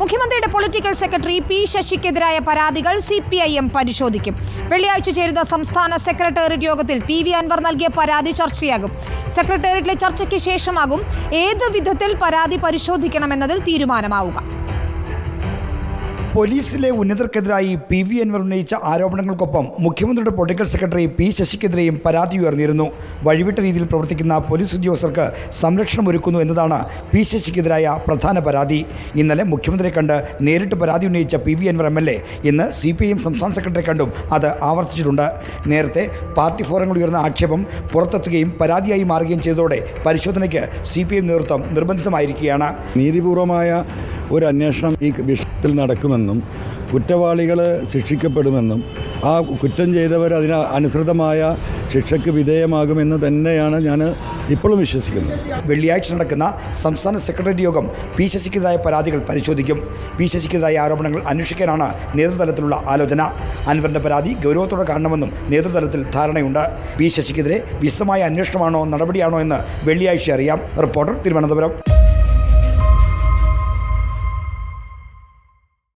മുഖ്യമന്ത്രിയുടെ political secretary P ശശിക്കെതിരായ പരാതികൾ C P I M പരിശോധിക്കും. വെള്ളിയാഴ്ച ചേരുന്ന സംസ്ഥാന സെക്രട്ടേറിയറ്റ് യോഗത്തിൽ പി വി അൻവർ നൽകിയ പരാതി ചർച്ചയാകും. സെക്രട്ടേറിയറ്റിലെ ചർച്ചയ്ക്ക് ശേഷമാകും ഏത് വിധത്തിൽ പരാതി പരിശോധിക്കണമെന്നതിൽ തീരുമാനമാവുക. പോലീസിലെ ഉന്നതർക്കെതിരായി പി വി അൻവർ ഉന്നയിച്ച ആരോപണങ്ങൾക്കൊപ്പം മുഖ്യമന്ത്രിയുടെ പൊളിറ്റിക്കൽ സെക്രട്ടറി പി ശശിക്കെതിരെയും പരാതി ഉയർന്നിരുന്നു. വഴിവിട്ട രീതിയിൽ പ്രവർത്തിക്കുന്ന പോലീസ് ഉദ്യോഗസ്ഥർക്ക് സംരക്ഷണം ഒരുക്കുന്നു എന്നതാണ് പി ശശിക്കെതിരായ പ്രധാന പരാതി. ഇന്നലെ മുഖ്യമന്ത്രിയെ കണ്ട് നേരിട്ട് പരാതി ഉന്നയിച്ച P V Anvar M L A ഇന്ന് സി പി എം സംസ്ഥാന സെക്രട്ടറി കണ്ടും അത് ആവർത്തിച്ചിട്ടുണ്ട്. നേരത്തെ പാർട്ടി ഫോറങ്ങളിൽ ഉയർന്ന ആക്ഷേപം പുറത്തെത്തുകയും പരാതിയായി മാറുകയും ചെയ്തതോടെ പരിശോധനയ്ക്ക് സി പി ഐ നേതൃത്വം നിർബന്ധിതമായിരിക്കുകയാണ്. നീതിപൂർവമായ ഒരു അന്വേഷണം ഈ വിഷയത്തിൽ നടക്കുമെന്നും കുറ്റവാളികൾ ശിക്ഷിക്കപ്പെടുമെന്നും ആ കുറ്റം ചെയ്തവർ അതിന് അനുസൃതമായ ശിക്ഷയ്ക്ക് വിധേയമാകുമെന്ന് തന്നെയാണ് ഞാൻ ഇപ്പോഴും വിശ്വസിക്കുന്നത്. വെള്ളിയാഴ്ച നടക്കുന്ന സംസ്ഥാന സെക്രട്ടറി യോഗം പി ശശിക്കെതിരായ പരാതികൾ പരിശോധിക്കും. പി ശശിക്കെതിരായ ആരോപണങ്ങൾ അന്വേഷിക്കാനാണ് നേതൃതലത്തിലുള്ള ആലോചന. അൻവറിന്റെ പരാതി ഗൗരവത്തോടെ കാണണമെന്നും നേതൃതലത്തിൽ ധാരണയുണ്ട്. പി ശശിക്കെതിരെ വിശദമായ അന്വേഷണമാണോ നടപടിയാണോ എന്ന് വെള്ളിയാഴ്ച അറിയാം. റിപ്പോർട്ടർ തിരുവനന്തപുരം.